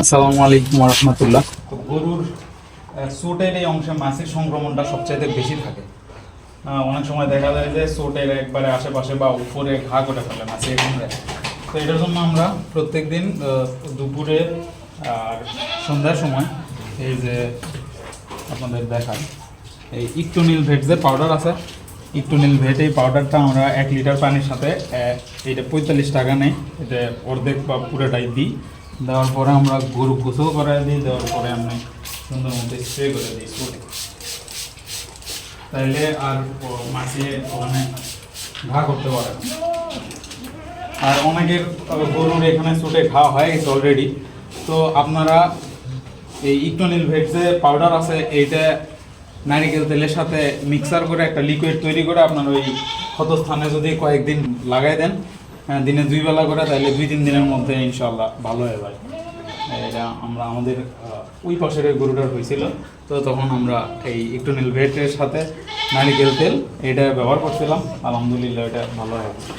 আসসালামু আলাইকুম রহমতুল্লাহ। তো গরুর চোটের এই অংশে মাছের সংক্রমণটা সবচাইতে বেশি থাকে। অনেক সময় দেখা যায় যে চোটের একবারে আশেপাশে বা উপরে ঘা করে ফেলে মাছে এখানে তো এটার জন্য আমরা প্রত্যেক দিন দুপুরে আর সন্ধ্যার সময় এই যে আপনাদের দেখায় এই ইকটোনিল ভেট যে পাউডার আছে, ইকটোনিল ভেট এই পাউডারটা আমরা এক লিটার পানির সাথে এইটা পঁয়তাল্লিশ টাকা নেই, এটা অর্ধেক বা পুরোটাই দিই। দেওয়ার পরে আমরা গরু গোসল করে দিই, দেওয়ার পরে আমি সুন্দর মতো স্প্রে করে দিই স্প্রে তাইলে আর মাছে ওখানে ঘা করতে পারে আর অনেকের গরুর এখানে চোটে ঘা হয়ে গেছে অলরেডি তো আপনারা এই ইকটোনিল ভেট যে পাউডার আছে, এইটা নারিকেল তেলের সাথে মিক্সার করে একটা লিকুইড তৈরি করে আপনার ওই ক্ষতস্থানে যদি কয়েকদিন লাগাই দেন হ্যাঁ, দিনে দুই বেলা করে তাহলে দুই তিন দিনের মধ্যে ইনশাল্লাহ ভালো হয়ে যায় এটা আমরা আমাদের ওই পাশের গরুটার হয়েছিল। তো তখন আমরা এই ইকটোনিল ভেটের সাথে নারিকেল তেল এটা ব্যবহার করছিলাম। আলহামদুলিল্লাহ এটা ভালো হয়ে। গেছে